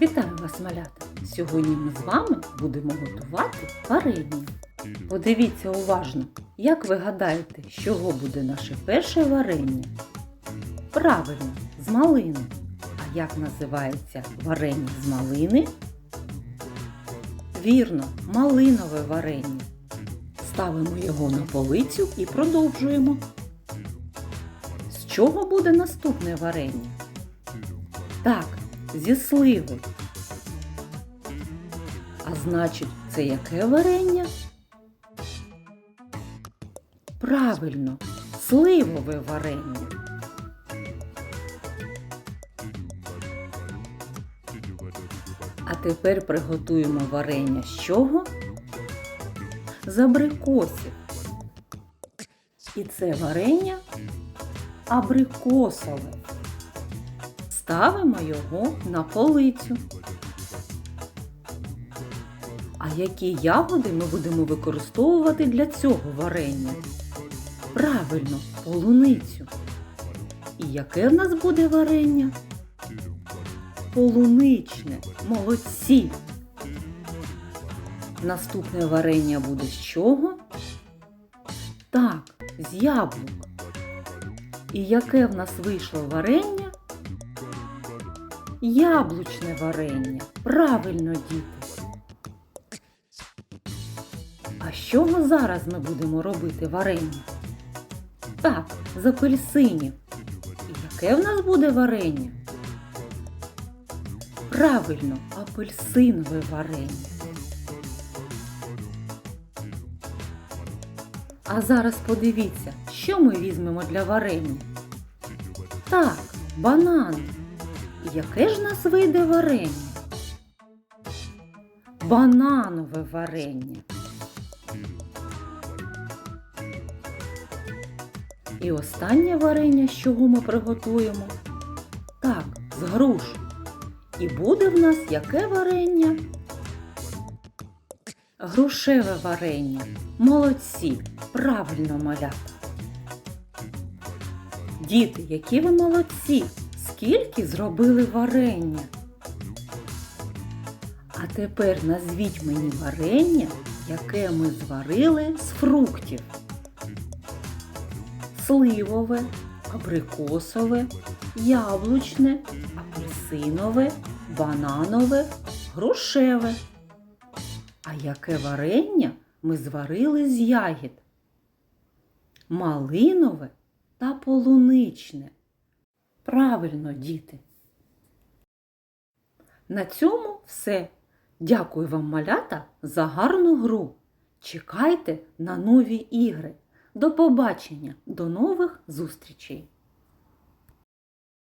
Вітаю вас, малята! Сьогодні ми з вами будемо готувати варення. Подивіться уважно, як ви гадаєте, з чого буде наше перше варення? Правильно, з малини. А як називається варення з малини? Вірно, малинове варення. Ставимо його на полицю і продовжуємо. Чого буде наступне варення? Так, зі сливи. А значить, це яке варення? Правильно, сливове варення. А тепер приготуємо варення з чого? З абрикосів. І це варення абрикосове. Ставимо його на полицю. А які ягоди ми будемо використовувати для цього варення? Правильно, полуницю. І яке в нас буде варення? Полуничне. Молодці. Наступне варення буде з чого? Так, з яблук. І яке в нас вийшло варення? Яблучне варення. Правильно, діти. А з чого зараз ми будемо робити варення? Так, з апельсинів. І яке в нас буде варення? Правильно, апельсинове варення. А зараз подивіться, що ми візьмемо для варення. Так, банан. Яке ж нас вийде варення? Бананове варення. І останнє варення, з чого ми приготуємо? Так, з груш. І буде в нас яке варення? Грушеве варення. Молодці. Правильно малята. Діти, які ви молодці! Скільки зробили варення? А тепер назвіть мені варення, яке ми зварили з фруктів. Сливове, абрикосове, яблучне, апельсинове, бананове, грушеве. А яке варення ми зварили з ягід? Малинове та полуничне. Правильно, діти. На цьому все. Дякую вам, малята, за гарну гру. Чекайте на нові ігри. До побачення, до нових зустрічей!